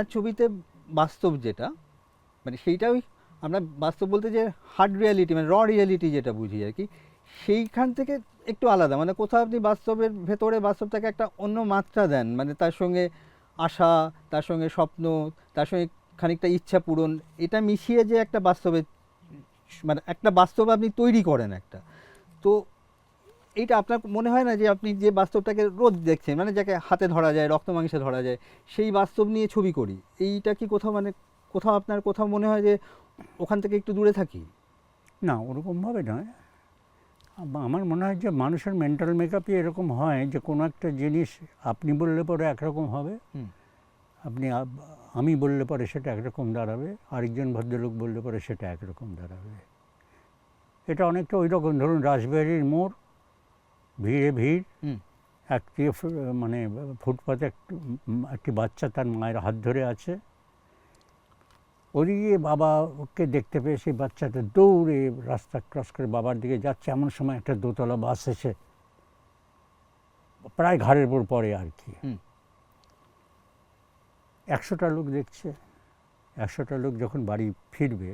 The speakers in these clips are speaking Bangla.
আপনার ছবিতে বাস্তব যেটা মানে সেইটাই আমরা বাস্তব বলতে যে হার্ড রিয়ালিটি মানে র রিয়ালিটি যেটা বুঝি আর কি, সেইখান থেকে একটু আলাদা। মানে কোথাও আপনি বাস্তবের ভেতরে বাস্তবটাকে একটা অন্য মাত্রা দেন। মানে তার সঙ্গে আশা, তার সঙ্গে স্বপ্ন, তার সঙ্গে খানিকটা ইচ্ছা পূরণ, এটা মিশিয়ে যে একটা বাস্তবে মানে একটা বাস্তব আপনি তৈরি করেন একটা। তো এইটা আপনার মনে হয় না যে আপনি যে বাস্তবটাকে রোজ দেখছেন মানে যাকে হাতে ধরা যায় রক্ত মাংসে ধরা যায় সেই বাস্তব নিয়ে ছবি করি? এইটা কি কোথাও মানে কোথাও আপনার কোথাও মনে হয় যে ওখান থেকে একটু দূরে থাকি? না ওরকমভাবে নয়। আমার মনে হয় যে মানুষের মেন্টাল মেকআপই এরকম হয় যে কোনো একটা জিনিস আপনি বললে পরে একরকম হবে। আপনি আমি বললে পরে সেটা একরকম দাঁড়াবে আরেকজন ভদ্রলোক বললে পরে সেটা একরকম দাঁড়াবে। এটা অনেকটা ওই রকম ধরুন রাসবিহারীর মোড় ভিড়ে ভিড়। একটি মানে ফুটপাতে একটি বাচ্চা তার মায়ের হাত ধরে আছে। ওদিকে বাবা ওকে দেখতে পেয়ে সেই বাচ্চাটা দৌড়ে রাস্তা ক্রস করে বাবার দিকে যাচ্ছে। এমন সময় একটা দোতলা বাস এসে প্রায় ঘাড়ের উপর পড়ে আর কি। একশোটা লোক দেখছে। একশোটা লোক যখন বাড়ি ফিরবে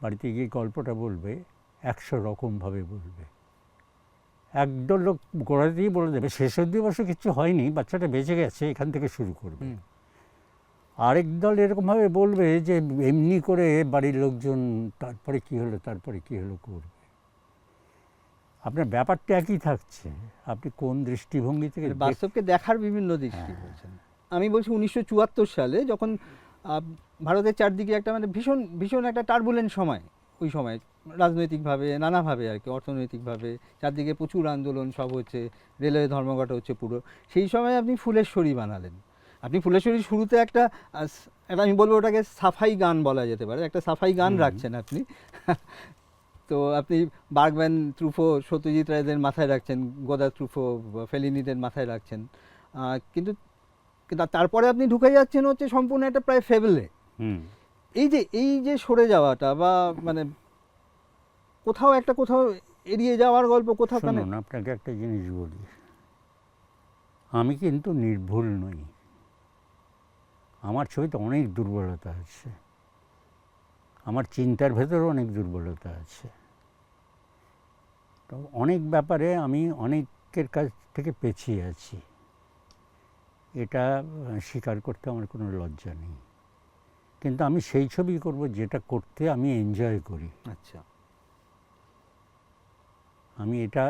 বাড়িতে গিয়ে গল্পটা বলবে একশো রকমভাবে বলবে। একদল লোক গোড়াতেই বলে দেবে শেষ অব্দি অবশ্য কিছু হয়নি বাচ্চাটা বেঁচে গেছে এখান থেকে শুরু করবে। আরেক দল এরকমভাবে বলবে যে এমনি করে বাড়ির লোকজন তারপরে কি হলো তারপরে কি হলো করবে। আপনার ব্যাপারটা একই থাকছে। আপনি কোন দৃষ্টিভঙ্গি থেকে বাস্তবকে দেখার বিভিন্ন দৃষ্টি হ্যাঁ। বলছেন। আমি বলছি উনিশশো চুয়াত্তর সালে যখন ভারতের চারদিকে একটা মানে ভীষণ ভীষণ একটা টার্বুলেন্ট সময় ওই সময় রাজনৈতিকভাবে নানাভাবে আর কি অর্থনৈতিকভাবে চারদিকে প্রচুর আন্দোলন সব হচ্ছে রেলওয়ে ধর্মঘট হচ্ছে পুরো। সেই সময় আপনি ফুলেশ্বরী বানালেন। আপনি ফুলেশ্বরী শুরুতে একটা একটা আমি বলব ওটাকে সাফাই গান বলা যেতে পারে একটা সাফাই গান রাখছেন আপনি। তো আপনি বার্গম্যান ত্রুফো সত্যজিৎ রায়দের মাথায় রাখছেন গোদা ত্রুফো ফেলিনিদের মাথায় রাখছেন। কিন্তু তারপরে আপনি ঢুকে যাচ্ছেন হচ্ছে সম্পূর্ণ একটা প্রায় ফেবলে। হুম। এই যে এই যে সরে যাওয়াটা বা মানে কোথাও একটা কোথাও এড়িয়ে যাওয়ার গল্প কোথাও কানে? শুনুন আপনাকে একটা জিনিস বলি। আমি কিন্তু নির্ভুল নই। আমার ছবিতে অনেক দুর্বলতা আছে। আমার চিন্তার ভেতরেও অনেক দুর্বলতা আছে। তো অনেক ব্যাপারে আমি অনেকের কাছ থেকে পেছিয়ে আছি। এটা স্বীকার করতে আমার কোনো লজ্জা নেই। কিন্তু আমি সেই ছবি করব যেটা করতে আমি এনজয় করি। আচ্ছা। আমি এটা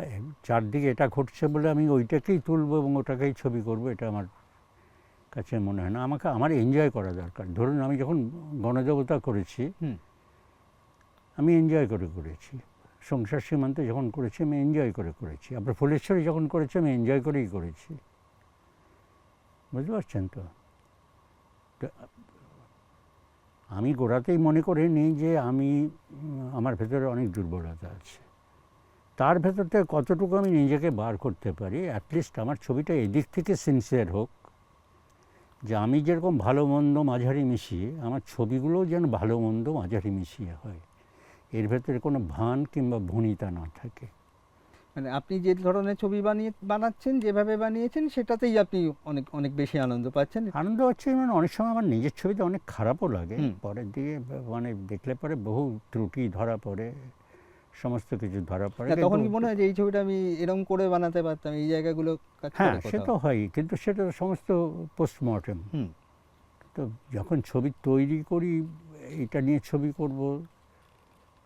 চারদিকে এটা ঘটছে বলে আমি ওইটাকেই তুলবো এবং ওটাকেই ছবি করব এটা আমার কাছে মনে হয় না। আমাকে আমার এনজয় করা দরকার। ধরুন আমি যখন গণদেবতা করেছি আমি এনজয় করে করেছি। সংসার সীমান্তে যখন করেছি আমি এনজয় করে করেছি। আপনার ফুলেশ্বরী যখন করেছি আমি এনজয় করেই করেছি। বুঝতে পারছেন তো, আমি গোড়াতেই মনে করে নিই যে আমি আমার ভেতরে অনেক দুর্বলতা আছে। তার ভেতর থেকে কতটুকু আমি নিজেকে বার করতে পারি অ্যাটলিস্ট আমার ছবিটা এদিক থেকে সিনসিয়ার হোক, যে আমি যেরকম ভালো মন্দ মাঝারি মিশিয়ে, আমার ছবিগুলোও যেন ভালো মন্দ মাঝারি মিশিয়ে হয়। এর ভেতরে কোনো ভান কিংবা ভনিতা না থাকে। মানে আপনি যে ধরনের ছবি বানিয়ে বানাচ্ছেন যেভাবে বানিয়েছেন সেটাতেই আপনি অনেক অনেক বেশি আনন্দ পাচ্ছেন। আনন্দ হচ্ছে মানে অনেক সময় আমার নিজের ছবিতে অনেক খারাপও লাগে। পরের দিকে মানে দেখলে পরে বহু ত্রুটি ধরা পড়ে সমস্ত কিছু ধরা পড়ে তখন কি মনে হয় যে এই ছবিটা আমি এরকম করে বানাতে পারতাম এই জায়গাগুলো হ্যাঁ সে তো? হয় কিন্তু সেটা সমস্ত পোস্টমর্টেম তো যখন ছবি তৈরি করি এটা নিয়ে ছবি করব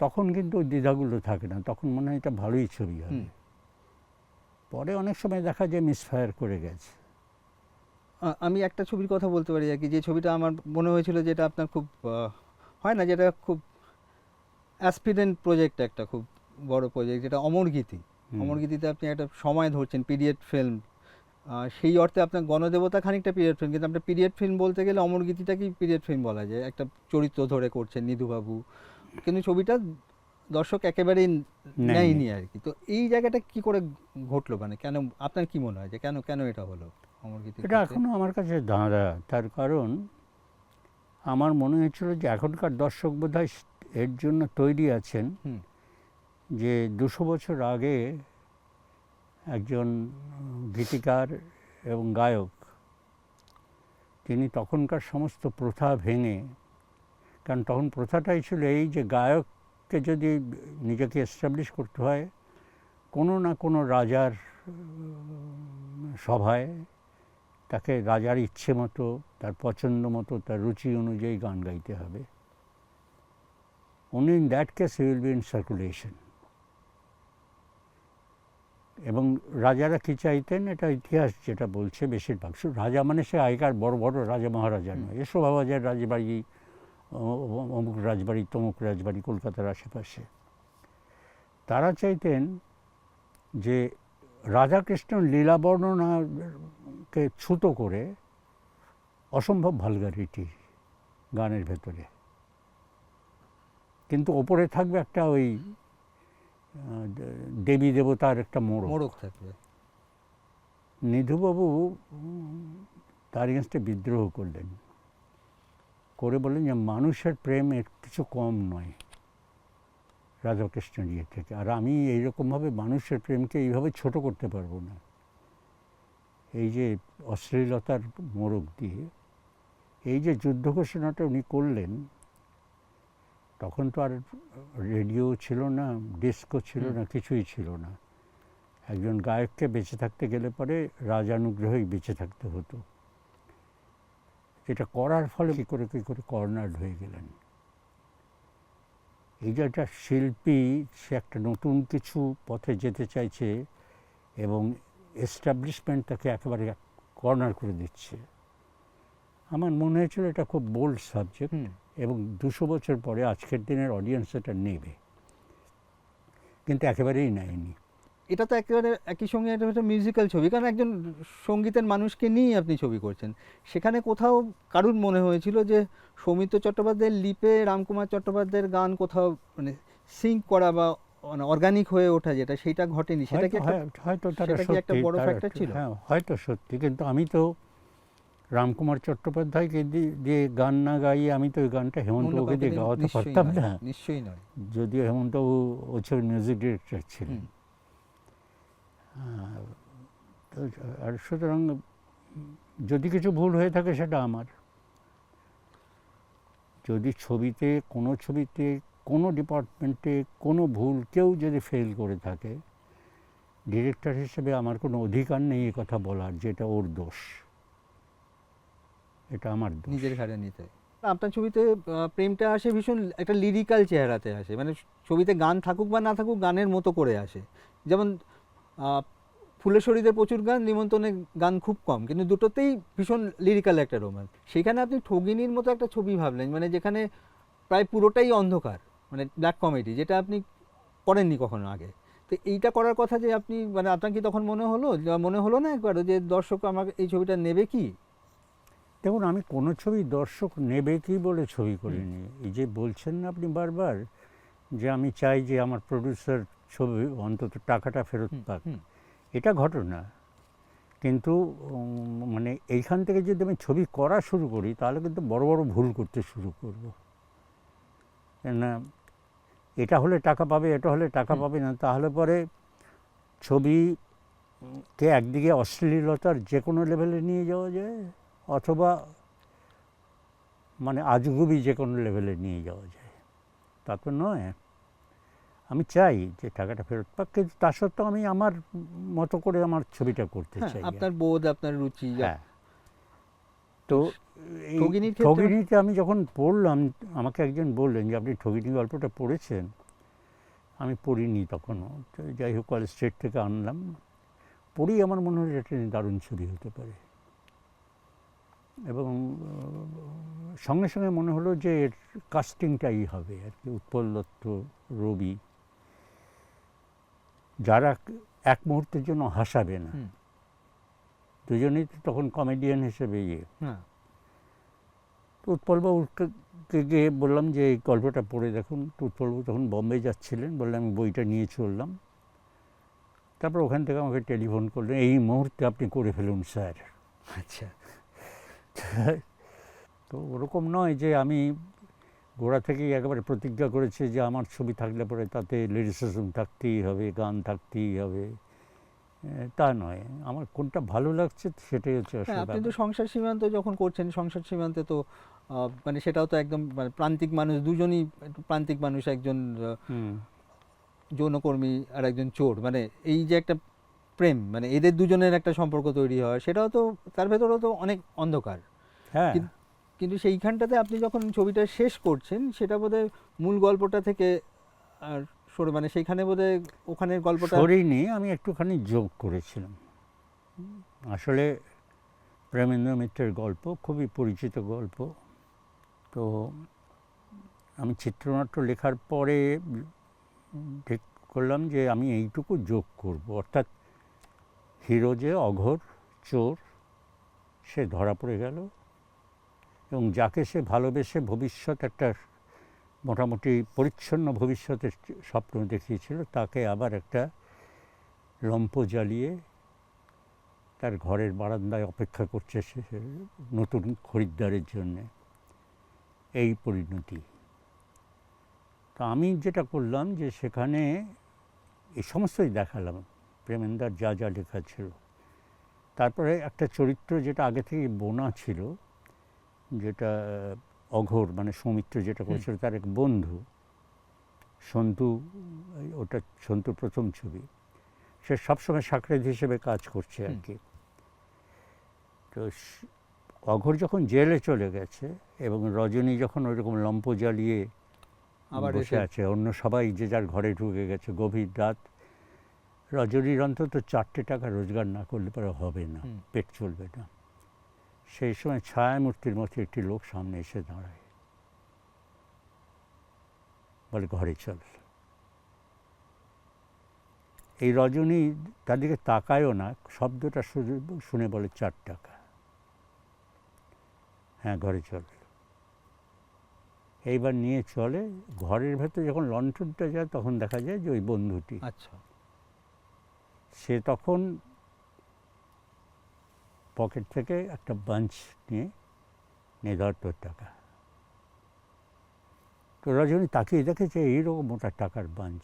তখন কিন্তু ওই দ্বিধাগুলো থাকে না তখন মনে হয় এটা ভালোই ছবি হবে। পরে অনেক সময় দেখা যায় মিসফায়ার করে গেছে। আমি একটা ছবির কথা বলতে পারি আর কি যে ছবিটা আমার মনে হয়েছিল যেটা আপনার খুব হয় না যেটা খুব অ্যাসপিরেন্ট প্রজেক্ট একটা খুব বড় প্রজেক্ট যেটা অমরগীতি। অমরগীতিতে আপনি একটা সময় ধরছেন পিরিয়ড ফিল্ম সেই অর্থে আপনার গণদেবতা খানিকটা পিরিয়ড ফিল্ম কিন্তু আপনার পিরিয়ড ফিল্ম বলতে গেলে অমরগীতিটাকেই পিরিয়ড ফিল্ম বলা যায়। একটা চরিত্র ধরে করছেন নিধুবাবু। কিন্তু ছবিটা দর্শক একেবারেই নেয়নি। আর কি। তো এই জায়গাটা কি করে ঘটলো? মানে কেন আপনার কি মনে হয় যে কেন কেন এটা হলো? অমরগীতি এটা এখনও আমার কাছে দাঁড়া। তার কারণ আমার মনে হয়েছিল যে এখনকার দর্শক বোধহয় এর জন্য তৈরি আছেন যে দুশো বছর আগে একজন গীতিকার এবং গায়ক তিনি তখনকার সমস্ত প্রথা ভেঙে কারণ তখন প্রথাটাই ছিল এই যে গায়ককে যদি নিজেকে এস্টাবলিশ করতে হয় কোনো না কোনো রাজার সভায় তাকে রাজার ইচ্ছে মতো তার পছন্দ মতো তার রুচি অনুযায়ী গান গাইতে হবে। Only in that case he be in circulation এবং রাজারা কী চাইতেন? এটা ইতিহাস যেটা বলছে বেশিরভাগ। রাজা মানে সে আগেকার বড় বড় রাজা মহারাজা নয় এ শোভাবাজার রাজবাড়ি অমুক রাজবাড়ি তমুক রাজবাড়ি কলকাতার আশেপাশে। তারা চাইতেন যে রাধাকৃষ্ণ লীলা বর্ণনাকে ছুতো করে অসম্ভব ভালগারিটি গানের ভেতরে। কিন্তু ওপরে থাকবে একটা ওই দেবী দেবতার একটা মোড় মোড়ক থাকবে। নিধুবাবু তার এগেনস্টে বিদ্রোহ করলেন। করে বললেন যে মানুষের প্রেম এর কিছু কম নয় রাধাকৃষ্ণের ইয়ে থেকে। আর আমি এইরকমভাবে মানুষের প্রেমকে এইভাবে ছোট করতে পারব না। এই যে অশ্লীলতার মোড়ক দিয়ে এই যে যুদ্ধ ঘোষণাটা উনি করলেন তখন তো আর রেডিও ছিল না ডিস্কো ছিল না কিছুই ছিল না। একজন গায়ককে বেঁচে থাকতে গেলে পরে রাজানুগ্রহেই বেঁচে থাকতে হতো। এটা করার ফলে কী করে কী করে কর্নার্ড হয়ে গেলেন। এই যে একটা শিল্পী সে একটা নতুন কিছু পথে যেতে চাইছে এবং এস্টাবলিশমেন্ট তাকে একেবারে কর্নার করে দিচ্ছে। আমার মনে হয়েছিল এটা খুব বোল্ড সাবজেক্ট এবং দুশো বছর পরে আজকের দিনের অডিয়েন্স এটা নেবে। কিন্তু একেবারেই নেয়নি। এটা তো একেবারে একই সঙ্গে একটা একটা মিউজিক্যাল ছবি। কারণ একজন সঙ্গীতের মানুষকে নিয়েই আপনি ছবি করছেন। সেখানে কোথাও কারুর মনে হয়েছিল যে সৌমিত্র চট্টোপাধ্যায়ের লিপে রামকুমার চট্টোপাধ্যায়ের গান কোথাও মানে সিঙ্ক করা বা মানে অর্গানিক হয়ে ওঠা যেটা সেটা ঘটেনি। সেটা কি হয়তো একটা তারা একটা বড় একটু- ছিল? হ্যাঁ হয়তো সত্যি। কিন্তু আমি তো রামকুমার চট্টোপাধ্যায়কে দিয়ে গান না গাইয়ে আমি তো ওই গানটা হেমন্তবাবুকে দিয়ে গাওয়াতে পারতাম না। নিশ্চয়ই নয়। যদিও হেমন্তবাবু ওছর মিউজিক ডিরেক্টর ছিলেন। তো আর সুতরাং যদি কিছু ভুল হয়ে থাকে সেটা আমার। যদি ছবিতে কোনো ছবিতে কোনো ডিপার্টমেন্টে কোনো ভুল কেউ যদি ফেল করে থাকে ডিরেক্টর হিসেবে আমার কোনো অধিকার নেই এ কথা বলার যে এটা ওর দোষ। এটা আমার নিজের ঘাড়ে নিতে। আপনার ছবিতে প্রেমটা আসে ভীষণ একটা লিরিক্যাল চেহারাতে আসে মানে ছবিতে গান থাকুক বা না থাকুক গানের মতো করে আসে। যেমন আহ, ফুলেশ্বরীদের প্রচুর গান নিমন্ত্রণে গান খুব কম কিন্তু দুটোতেই ভীষণ লিরিক্যাল একটা রোমান সেখানে আপনি ঠগিনীর মতো একটা ছবি ভাবলেন মানে যেখানে প্রায় পুরোটাই অন্ধকার মানে ব্ল্যাক কমেডি যেটা আপনি করেননি কখনো আগে। তো এইটা করার কথা যে আপনি মানে আপনার কি তখন মনে হলো মনে হলো না একবার যে দর্শক আমাকে এই ছবিটা নেবে কি? দেখুন আমি কোনো ছবি দর্শক নেবে কি বলে ছবি করিনি। এই যে বলছেন না আপনি বারবার যে আমি চাই যে আমার প্রডিউসার ছবি অন্তত টাকাটা ফেরত পাক। এটা ঘটনা। কিন্তু মানে এইখান থেকে যদি আমি ছবি করা শুরু করি তাহলে কিন্তু বড় বড় ভুল করতে শুরু করব। না এটা হলে টাকা পাবে এটা হলে টাকা পাবে না তাহলে পরে ছবিকে একদিকে অশ্লীলতার যে কোনো লেভেলে নিয়ে যাওয়া যায় অথবা মানে আজগুবি যে কোনো লেভেলে নিয়ে যাওয়া যায়। তা তো নয়। আমি চাই যে টাকাটা ফেরত পাক কিন্তু তা সত্ত্বেও আমি আমার মতো করে আমার ছবিটা করতে হ্যাঁ, চাই। আপনার বোধ আপনার রুচি হ্যাঁ। তো ঠগিনীতে আমি যখন পড়লাম আমাকে একজন বললেন যে আপনি ঠগিনী গল্পটা পড়েছেন? আমি পড়িনি তখনও। তো যাই হোক কলেজ স্ট্রিট থেকে আনলাম। পড়ি আমার মনে হয় এটা দারুণ ছবি হতে পারে। এবং সঙ্গে সঙ্গে মনে হলো যে এর কাস্টিংটাই হবে। আর কি উৎপল দত্ত রবি। যারা এক মুহূর্তের জন্য হাসাবে না। দুজনেই তো তখন কমেডিয়ান হিসেবে ইয়ে। হ্যাঁ। তো উৎপলবাবুকে গিয়ে বললাম যে এই গল্পটা পড়ে দেখুন। তো উৎপলবাবু তখন বম্বে যাচ্ছিলেন বললাম আমি বইটা নিয়ে চললাম। তারপর ওখান থেকে আমাকে টেলিফোন করলেন এই মুহূর্তে আপনি করে ফেলুন স্যার। আচ্ছা। তো ওরকম নয় যে আমি গোড়া থেকেই একেবারে প্রতিজ্ঞা করেছি যে আমার ছবি থাকলে পরে তাতে লিরিসিজম থাকতেই হবে গান থাকতেই হবে। তা নয়। আমার কোনটা ভালো লাগছে সেটাই হচ্ছে হ্যাঁ আপনি তো সংসার সীমান্ত যখন করছেন সংসার সীমান্তে তো মানে সেটাও তো একদম মানে প্রান্তিক মানুষ দুজনই প্রান্তিক মানুষ একজন যৌনকর্মী আর একজন চোর। মানে এই যে একটা প্রেম মানে এদের দুজনের একটা সম্পর্ক তৈরি হয় সেটাও তো তার ভেতরেও তো অনেক অন্ধকার। হ্যাঁ। কিন্তু সেইখানটাতে আপনি যখন ছবিটা শেষ করছেন, সেটা বোধহয় মূল গল্পটা থেকে আর সরে মানে সেইখানে বোধহয় ওখানের গল্পটা সরিনি আমি একটুখানি যোগ করেছিলাম। আসলে প্রেমেন্দ্র মিত্রের গল্প খুবই পরিচিত গল্প। তো আমি চিত্রনাট্য লেখার পরে ঠিক করলাম যে আমি এইটুকু যোগ করব। অর্থাৎ হিরো যে অঘর, চোর, সে ধরা পড়ে গেল। এবং যাকে সে ভালোবেসে ভবিষ্যৎ একটা মোটামুটি পরিচ্ছন্ন ভবিষ্যতের স্বপ্ন দেখিয়েছিল, তাকে আবার একটা লম্প জ্বালিয়ে তার ঘরের বারান্দায় অপেক্ষা করছে সে নতুন খরিদ্দারের জন্যে। এই পরিণতি। তা আমি যেটা করলাম যে সেখানে এই সমস্তই দেখালাম, প্রেমেন্দার যা যা লেখা ছিল। তারপরে একটা চরিত্র যেটা আগে থেকে বোনা ছিল যেটা অঘোর মানে সৌমিত্র যেটা করেছিল তার এক বন্ধু সন্তু ওটা সন্তুর প্রথম ছবি সে সবসময় সাকরেদ হিসেবে কাজ করছে আর কি তো অঘোর যখন জেলে চলে গেছে এবং রজনী যখন ওইরকম লম্প জ্বালিয়ে আবার বসে এসে আছে অন্য সবাই যে যার ঘরে ঢুকে গেছে গভীর রাত রজনীর অন্তত চারটে টাকা রোজগার না করলে পরে হবে না পেট চলবে না। সেই সময় ছায়ামূর্তির মতো একটি লোক সামনে এসে দাঁড়ায়। বলে ঘরে চল। এই রজনী তার দিকে তাকায়ও না শব্দটা শুনে বলে চার টাকা। হ্যাঁ ঘরে চল। এইবার নিয়ে চলে ঘরের ভেতরে যখন লণ্ঠনটা যায় তখন দেখা যায় যে ওই বন্ধুটি। আচ্ছা। সে তখন পকেট থেকে একটা বাঞ্চ নিয়ে তোর টাকা। তো রজনী তাকিয়ে দেখেছে এইরকম মোটা টাকার বাঞ্চ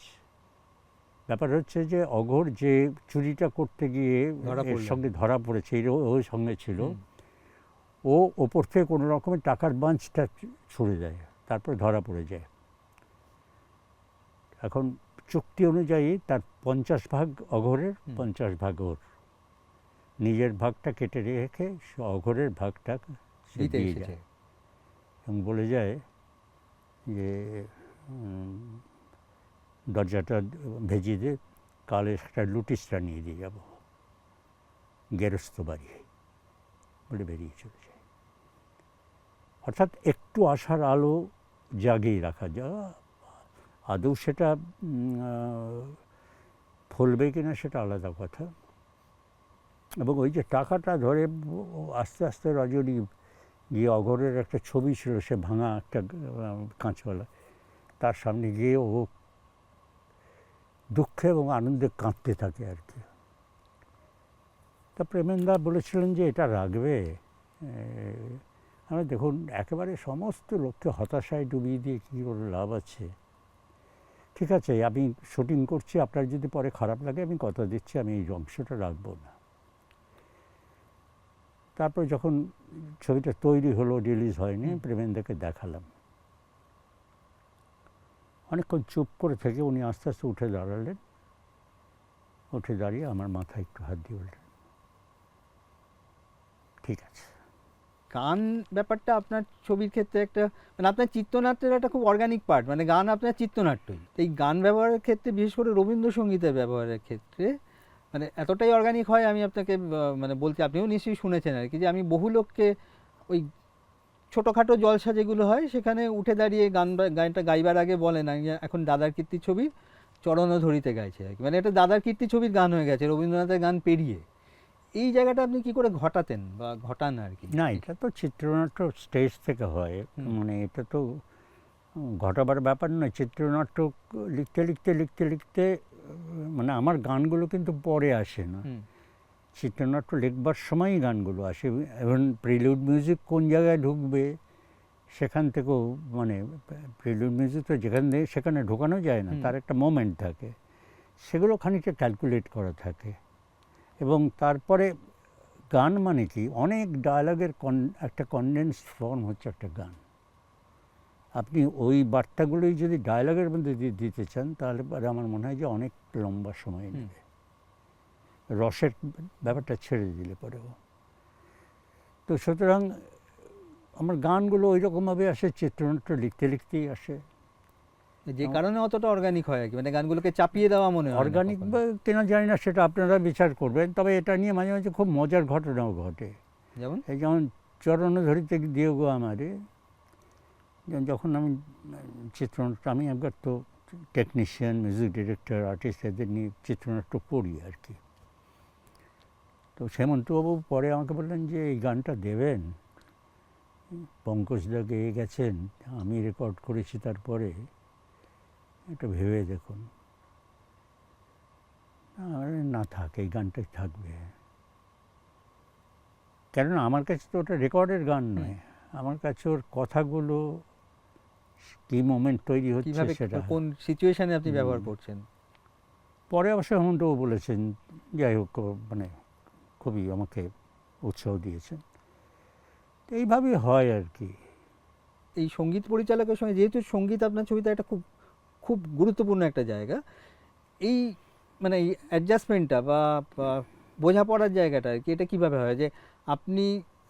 ব্যাপার হচ্ছে যে অঘোর যে চুরিটা করতে গিয়ে এর সঙ্গে ধরা পড়েছে ও- ওর সঙ্গে ছিল। ও ওপর থেকে কোনো রকমের টাকার বাঞ্চটা ছুড়ে দেয় তারপর ধরা পড়ে যায়। এখন চুক্তি অনুযায়ী তার পঞ্চাশ ভাগ অঘরের পঞ্চাশ ভাগ ওর। নিজের ভাগটা কেটে রেখে অঘরের ভাগটা সে দিয়ে যায়। এবং বলে যায় যে দরজাটা ভেজিয়ে দে কালে একটা লুটিসটা নিয়ে দিয়ে যাব। গেরস্ত বাড়ি। বলে বেরিয়ে চলে যায়। অর্থাৎ একটু আশার আলো জাগিয়ে রাখা যা আদৌ সেটা ফলবে কিনা সেটা আলাদা কথা। এবং ওই যে টাকাটা ধরে আস্তে আস্তে রজনী গিয়ে অঘরের একটা ছবি ছিল, সে ভাঙা একটা কাঁচওয়ালা। তার সামনে গিয়ে ও দুঃখে এবং আনন্দে কাঁদতে থাকে আর কি। তা প্রেমেন্দা বলেছিলেন যে, এটা রাখবে আমি দেখুন, একেবারে সমস্ত লোককে হতাশায় ডুবিয়ে দিয়ে কী করে লাভ আছে? ঠিক আছে, আমি শুটিং করছি, আপনার যদি পরে খারাপ লাগে, আমি কথা দিচ্ছি, আমি এই অংশটা রাখব না। তারপর যখন ছবিটা তৈরি হলো রিলিজ হয়নি। প্রেমেন্দাকে দেখালাম। অনেকক্ষণ চুপ করে থেকে উনি আস্তে আস্তে উঠে দাঁড়ালেন। উঠে দাঁড়িয়ে আমার মাথায় একটু হাত দিয়ে বললেন ঠিক আছে। গান ব্যাপারটা আপনার ছবির ক্ষেত্রে একটা মানে আপনার চিত্রনাট্যের একটা খুব অর্গানিক পার্ট মানে গান আপনার চিত্রনাট্যই। এই গান ব্যবহারের ক্ষেত্রে বিশেষ করে রবীন্দ্রসঙ্গীতের ব্যবহারের ক্ষেত্রে মানে এতটাই অর্গানিক হয় আমি আপনাকে মানে বলতে আপনিও নিশ্চয়ই শুনেছেন আর কি যে আমি বহু লোককে ওই ছোটোখাটো জলসা যেগুলো হয় সেখানে উঠে দাঁড়িয়ে গান গানটা গাইবার আগে বলেন আমি যে এখন দাদার কীর্তি ছবি চরণ ধরিতে গাইছে আর কি। মানে এটা দাদার কীর্তি ছবির গান হয়ে গেছে রবীন্দ্রনাথের গান পেরিয়ে। এই জায়গাটা আপনি কি করে ঘটাতেন বা ঘটান আর কি? না এটা তো চিত্রনাট্য স্টেজ থেকে হয়। মানে এটা তো ঘটাবার ব্যাপার নয় চিত্রনাট্য লিখতে লিখতে লিখতে লিখতে মানে আমার গানগুলো কিন্তু পরে আসে না। চিত্রনাট্য লিখবার সময়ই গানগুলো আসে। এবং প্রিলিউড মিউজিক কোন জায়গায় ঢুকবে সেখান থেকেও মানে প্রিলিউড মিউজিক তো যেখান থেকে সেখানে ঢোকানো যায় না তার একটা মোমেন্ট থাকে। সেগুলো খানিকটা ক্যালকুলেট করা থাকে। এবং তারপরে গান মানে কি? অনেক ডায়ালগের কন একটা কনডেন্স ফর্ম হচ্ছে একটা গান। আপনি ওই বার্তাগুলোই যদি ডায়লগের মধ্যে দিতে চান তাহলে পরে আমার মনে হয় যে অনেক লম্বা সময় নেবে। রসের ব্যাপারটা ছেড়ে দিলে পরেও। তো সুতরাং আমার গানগুলো ওই রকমভাবে আসে চিত্রনাট্য লিখতে লিখতেই আসে। যে কারণে অতটা অর্গানিক হয় আর কি মানে গানগুলোকে চাপিয়ে দেওয়া মনে হয় অর্গানিক কিনা জানি না সেটা আপনারা বিচার করবেন তবে এটা নিয়ে মাঝে মাঝে খুব মজার ঘটনাও ঘটে। যেমন? এই যেমন চরণ ধরিতে দিও গো আমারে যখন আমি চিত্রনাট্য আমি একবার তো টেকনিশিয়ান মিউজিক ডিরেক্টর আর্টিস্ট এদের নিয়ে চিত্রনাট্য পড়ি আর কি। তো হেমন্তবাবু পরে আমাকে বললেন যে এই গানটা দেবেন? পঙ্কজদা গেয়ে গেছেন আমি রেকর্ড করেছি তারপরে। এটা ভেবে দেখুন। আর না থাক এই গানটাই থাকবে। কেননা আমার কাছে তো ওটা রেকর্ডের গান নয়। আমার কাছে ওর কথাগুলো কি মোমেন্ট তৈরি হচ্ছে সেটা। কোন সিচুয়েশনে আপনি ব্যবহার করছেন? পরে অবশ্য হেমন্তবাবু বলেছেন যাই হোক মানে খুবই আমাকে উৎসাহ দিয়েছেন এইভাবেই হয় আর কি। এই সংগীত পরিচালকের সঙ্গে যেহেতু সংগীত আপনার ছবিতে একটা খুব খুব গুরুত্বপূর্ণ একটা জায়গা এই মানে এই অ্যাডজাস্টমেন্টটা বা বোঝাপড়ার জায়গাটা আর কি এটা কীভাবে হয়? যে আপনি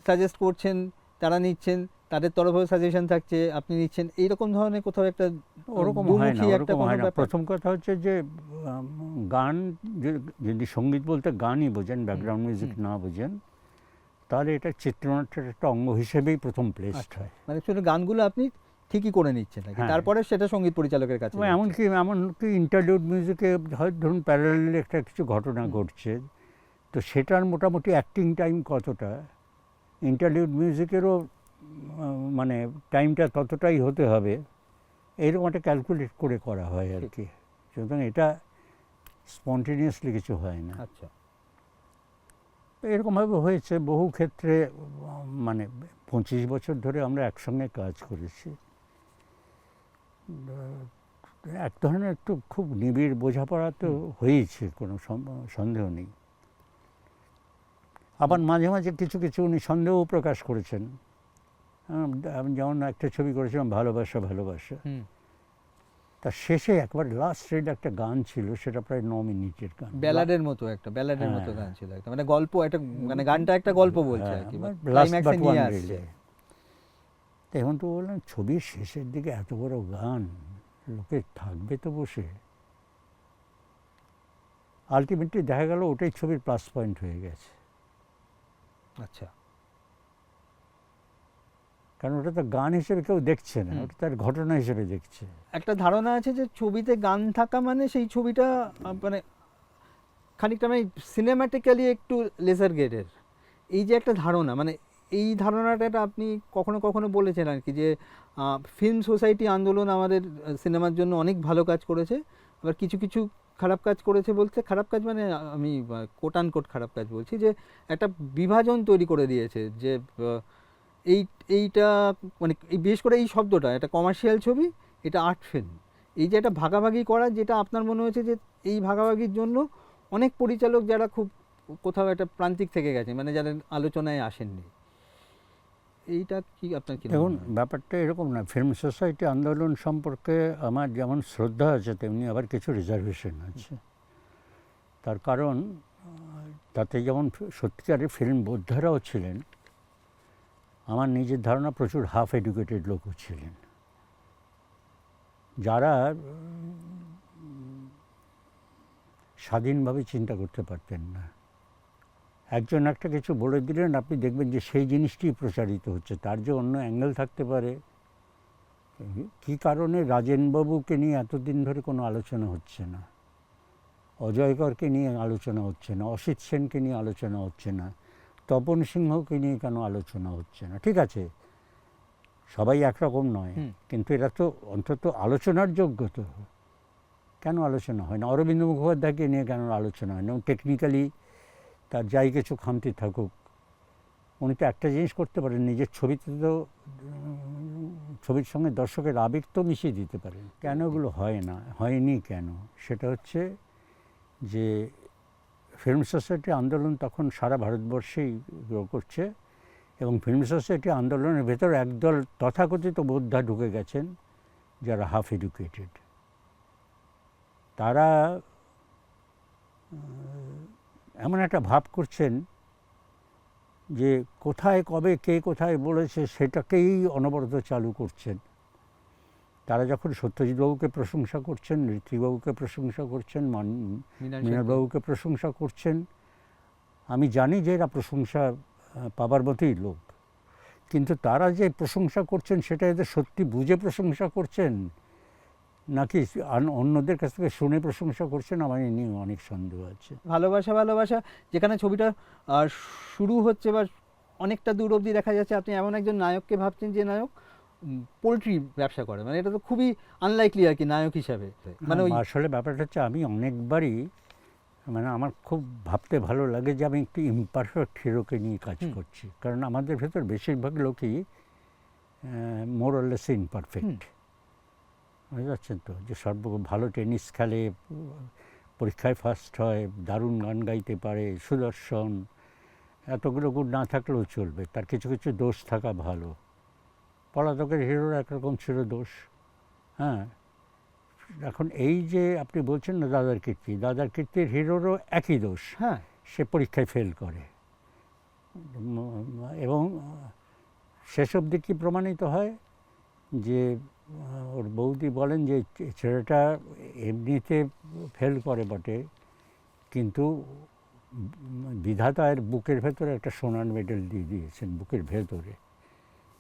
সাজেস্ট করছেন তারা নিচ্ছেন তাদের তরফেও সাজেশন থাকছে আপনি নিচ্ছেন। এইরকম ধরনের কোথাও একটা ওরকম হয় না ওরকম হয় না। প্রথম কথা হচ্ছে যে গান যদি সংগীত বলতে গানই বোঝেন ব্যাকগ্রাউন্ড মিউজিক না বোঝেন তাহলে এটা চিত্রনাট্যের একটা অঙ্গ হিসেবেই প্রথম প্লেসড আচ্ছা। হয়। মানে শুধু গানগুলো আপনি ঠিকই করে নিচ্ছেন হ্যাঁ। তারপরে সেটা সংগীত পরিচালকের কাছে যাচ্ছে। এমনকি এমনকি ইন্টারলিউড মিউজিকে হয় ধরুন প্যারালাল একটা কিছু ঘটনা ঘটছে তো সেটার মোটামুটি অ্যাক্টিং টাইম কতটা? ইন্টারলিউড মিউজিকেরও মানে টাইমটা ততটাই হতে হবে এরকম একটা ক্যালকুলেট করে করা হয় আর কি। সুতরাং এটা স্পন্টেনিয়াসলি কিছু হয় না। আচ্ছা। এরকমভাবে হয়েছে বহু ক্ষেত্রে মানে পঁচিশ বছর ধরে আমরা একসঙ্গে কাজ করেছি। এক ধরনের একটু খুব নিবিড় বোঝাপড়া তো হয়েছে কোনো সন্দেহ নেই। আবার মাঝে মাঝে কিছু কিছু উনি সন্দেহও প্রকাশ করেছেন। আম, যেমন একটা ছবি করেছিলাম ভালোবাসা ভালোবাসা। তার শেষে একবার লাস্ট রেড একটা গান ছিল সেটা প্রায় ন মিনিটের গান। ব্যালাডের মতো একটা ব্যালাডের মতো হ্যাঁ। গান ছিল একটা মানে গল্প একটা মানে গানটা একটা গল্প বলছে আর কি হ্যাঁ, এখন তো বললাম ছবির শেষের দিকে এত বড় গান লোকে থাকবে তো বসে। আলটিমেটলি দেখা গেল ওটাই ছবির প্লাস পয়েন্ট হয়ে গেছে। আচ্ছা। কারণ ওটা তো গান হিসেবে কেউ দেখছে না ওটা তার ঘটনা হিসেবে দেখছে। একটা ধারণা আছে যে ছবিতে গান থাকা মানে সেই ছবিটা মানে খানিকটা মানে সিনেম্যাটিক্যালি একটু লেজার গেটের এই যে একটা ধারণা মানে এই ধারণাটা এটা আপনি কখনো কখনো বলেছেন আর কি যে ফিল্ম সোসাইটি আন্দোলন আমাদের সিনেমার জন্য অনেক ভালো কাজ করেছে আবার কিছু কিছু খারাপ কাজ করেছে বলতে খারাপ কাজ মানে আমি কোটান কোট খারাপ কাজ বলছি যে একটা বিভাজন তৈরি করে দিয়েছে যে এই এইটা মানে এই বিশেষ করে এই শব্দটা এটা কমার্শিয়াল ছবি এটা আর্ট ফিল্ম এই যে একটা ভাগাভাগি করা যেটা আপনার মনে হয়েছে যে এই ভাগাভাগির জন্য অনেক পরিচালক যারা খুব কোথাও একটা প্রান্তিক থেকে গেছে মানে যাদের আলোচনায় আসেননি। এইটা কি আপনার কি দেখুন ব্যাপারটা এরকম না ফিল্ম সোসাইটি আন্দোলন সম্পর্কে আমার যেমন শ্রদ্ধা আছে তেমনি আবার কিছু রিজার্ভেশন আছে। তার কারণ তাতে যেমন সত্যিকারের ফিল্ম বোদ্ধারাও ছিলেন আমার নিজের ধারণা প্রচুর হাফ এডুকেটেড লোকও ছিলেন। যারা স্বাধীনভাবে চিন্তা করতে পারতেন না। একজন একটা কিছু বলে দিলেন, আপনি দেখবেন যে সেই জিনিসটি প্রচারিত হচ্ছে, তার যে অন্য অ্যাঙ্গেল থাকতে পারে। কি কারণে রাজেনবাবুকে নিয়ে এতদিন ধরে কোনো আলোচনা হচ্ছে না? অজয়করকে নিয়ে আলোচনা হচ্ছে না, অসিত সেনকে নিয়ে আলোচনা হচ্ছে না তপন সিংহকে নিয়ে কেন আলোচনা হচ্ছে না? ঠিক আছে সবাই একরকম নয় কিন্তু এরা তো অন্তত আলোচনার যোগ্য তো। কেন আলোচনা হয় না? অরবিন্দ মুখোপাধ্যায়কে নিয়ে কেন আলোচনা হয় না? টেকনিক্যালি তার যাই কিছু খামতি থাকুক উনি তো একটা জিনিস করতে পারেন নিজের ছবিতে তো ছবির সঙ্গে দর্শকের আবেগ তো মিশিয়ে দিতে পারেন। কেন ওগুলো হয় না? হয়নি কেন? সেটা হচ্ছে যে ফিল্ম সোসাইটি আন্দোলন তখন সারা ভারতবর্ষেই গ্রো করছে এবং ফিল্ম সোসাইটি আন্দোলনের ভেতর একদল তথাকথিত বোদ্ধা ঢুকে গেছেন যারা হাফ এডুকেটেড। তারা এমন একটা ভাব করছেন যে কোথায় কবে কে কোথায় বলেছে সেটাকেই অনবরত চালু করছেন। তারা যখন সত্যজিৎবাবুকে প্রশংসা করছেন ঋত্বিকবাবুকে প্রশংসা করছেন মান মৃণাল সেন। মীনাবাবুকে প্রশংসা করছেন আমি জানি যে এরা প্রশংসা পাবার মতোই লোক। কিন্তু তারা যে প্রশংসা করছেন সেটা এদের সত্যি বুঝে প্রশংসা করছেন? নাকি অন্যদের কাছ থেকে শুনে প্রশংসা করছেন? আমার এ নিয়ে অনেক সন্দেহ আছে। ভালোবাসা ভালোবাসা যেখানে ছবিটা শুরু হচ্ছে বা অনেকটা দূর অবধি দেখা যাচ্ছে আপনি এমন একজন নায়ককে ভাবছেন যে নায়ক পোলট্রি ব্যবসা করে। মানে এটা তো খুবই আনলাইকলি আর কি নায়ক হিসাবে। মানে ওই আসলে ব্যাপারটা হচ্ছে আমি অনেকবারই মানে আমার খুব ভাবতে ভালো লাগে যে আমি একটু ইমপারফেক্ট হিরোকে নিয়ে কাজ করছি। কারণ আমাদের ভেতর বেশিরভাগ লোকই মোরলেস ইমপারফেক্ট বুঝতে পারছেন তো? যে সর্ব ভালো টেনিস খেলে পরীক্ষায় ফার্স্ট হয় দারুণ গান গাইতে পারে সুদর্শন এতগুলো গুণ না থাকলেও চলবে। তার কিছু কিছু দোষ থাকা ভালো। পলাতকের হিরোর একরকম ছিল দোষ হ্যাঁ? এখন এই যে আপনি বলছেন না দাদার কীর্তি, দাদার কীর্তির হিরোরও একই দোষ হ্যাঁ? সে পরীক্ষায় ফেল করে। এবং শেষ অবধি কি প্রমাণিত হয়? যে, ওর বৌদি বলেন যে, ছেলেটা এমনিতে ফেল করে বটে, কিন্তু বিধাতা এর বুকের ভেতরে একটা সোনার মেডেল দিয়ে দিয়েছেন, বুকের ভেতরে।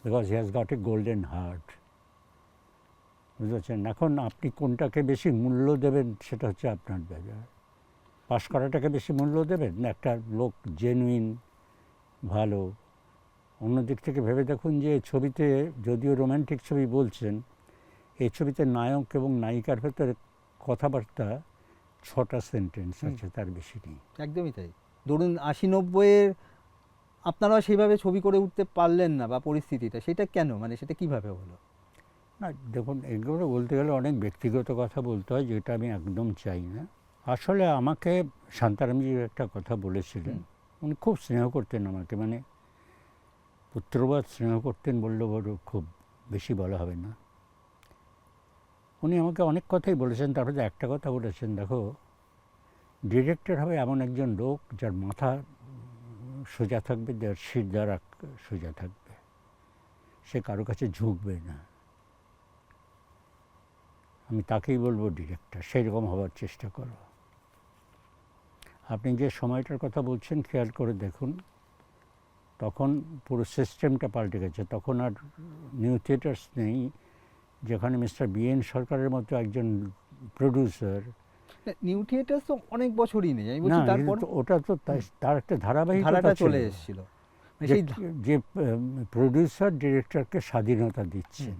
Because he has got a golden heart বুঝেছেন? এখন আপনি কোনটাকে বেশি মূল্য দেবেন সেটা হচ্ছে আপনার ব্যাপার। পাস করাটাকে বেশি মূল্য দেবেন? না একটা লোক জেনুইন ভালো। অন্য দিক থেকে ভেবে দেখুন যে ছবিতে যদিও রোম্যান্টিক ছবি বলছেন এই ছবিতে নায়ক এবং নায়িকার ভেতরে কথাবার্তা ছটা সেন্টেন্স। আছে তার বেশি নেই। একদমই তাই। ধরুন আশি নব্বইয়ের আপনারা সেইভাবে ছবি করে উঠতে পারলেন না বা পরিস্থিতিটা সেটা কেন? মানে সেটা কীভাবে হলো? না দেখুন এগুলো বলতে গেলে অনেক ব্যক্তিগত কথা বলতে হয় যেটা আমি একদম চাই না। আসলে আমাকে শান্তারামজি একটা কথা বলেছিলেন। উনি খুব স্নেহ করতেন আমাকে মানে পুত্রবাদ স্নেহ করতেন বললে বড় খুব বেশি বলা হবে না। উনি আমাকে অনেক কথাই বলেছেন তারপরে একটা কথা বলেছেন দেখো ডিরেক্টর হবে এমন একজন লোক যার মাথা সোজা থাকবে যার শির দ্বারা সোজা থাকবে। সে কারও কাছে ঝুঁকবে না। আমি তাকেই বলব, ডিরেক্টর সেই রকম হওয়ার চেষ্টা করো। আপনি যে সময়টার কথা বলছেন, খেয়াল করে দেখুন, তখন পুরো সিস্টেমটা পাল্টে গেছে। তখন আর নিউ থিয়েটার্স নেই, যেখানে মিস্টার বিএন সরকারের মতো একজন প্রডিউসার নিউ তো অনেক বছরই নেই। আমি বলছি তারপর ওটা তো তার একটা ধারাটা চলে এসেছিল। মানে যে প্রডিউসার ডিরেক্টরকে স্বাধীনতা দিচ্ছেন।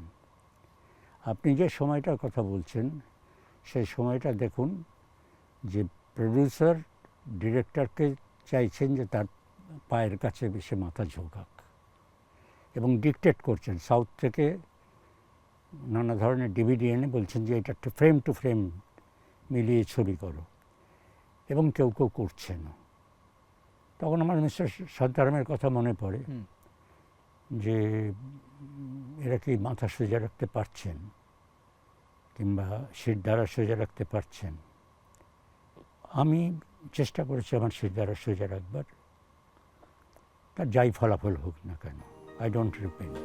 আপনি যে সময়টার কথা বলছেন সেই সময়টা দেখুন যে প্রডিউসার ডিরেক্টরকে চাইছেন যে তার পায়ের কাছে বেশি মাথা ঝোঁকাক এবং ডিকটেট করছেন। সাউথ থেকে নানা ধরনের ডিভিডি এনে বলছেন যে এটা একটু ফ্রেম টু ফ্রেম মিলিয়ে ছবি করো। এবং কেউ কেউ করছে না। তখন আমার মিস্টার সন্তারামের কথা মনে পড়ে যে এরা কি মাথা সোজা রাখতে পারছেন? কিংবা শির দ্বারা সোজা রাখতে পারছেন? আমি চেষ্টা করেছি আমার শির দ্বারা সোজা রাখবার। তার যাই ফলাফল হোক না কেন আই ডোন্ট রিপেন্ট